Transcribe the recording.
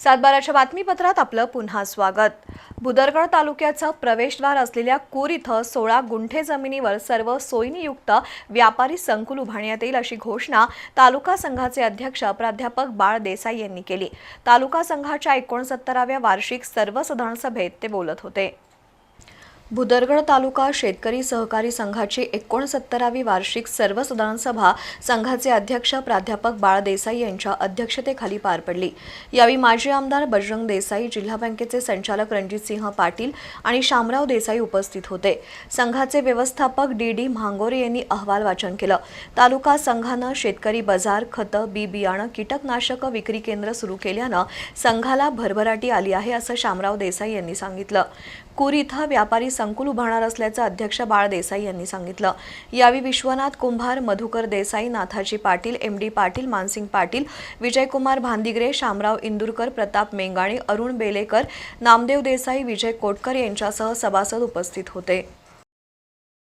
सातबाराच्या बातमीपत्रात आपलं पुन्हा स्वागत. भुदरगड तालुक्याचं प्रवेशद्वार असलेल्या कूर इथं सोळा गुंठे जमिनीवर सर्व सोयीनियुक्त व्यापारी संकुल उभारण्यात येईल अशी घोषणा तालुका संघाचे अध्यक्ष प्राध्यापक बाळ देसाई यांनी केली. तालुका संघाच्या एकोणसत्तराव्या वार्षिक सर्वसाधारण सभेत ते बोलत होते. भुदरगड तालुका शेतकरी सहकारी संघाची एकोणसत्तरावी वार्षिक सर्वसाधारण सभा संघाचे अध्यक्ष प्राध्यापक बाळ देसाई यांच्या अध्यक्षतेखाली पार पडली. यावेळी माजी आमदार बजरंग देसाई जिल्हा बँकेचे संचालक रणजितसिंह पाटील आणि शामराव देसाई उपस्थित होते. संघाचे व्यवस्थापक डी डी म्हांगोरे यांनी अहवाल वाचन केलं. तालुका संघानं शेतकरी बाजार खतं बी बियाणं कीटकनाशक विक्री केंद्र सुरू केल्यानं संघाला भरभराटी आली आहे असं शामराव देसाई यांनी सांगितलं. कुर इथं व्यापारी संकुल उभारणार असल्याचं अध्यक्ष बाळ देसाई यांनी सांगितलं. यावेळी विश्वनाथ कुंभार मधुकर देसाई नाथाजी पाटील एम डी पाटील मानसिंग पाटील विजयकुमार भांदिगरे शामराव इंदूरकर प्रताप मेंगाणे अरुण बेलेकर नामदेव देसाई विजय कोटकर यांच्यासह सभासद उपस्थित होते.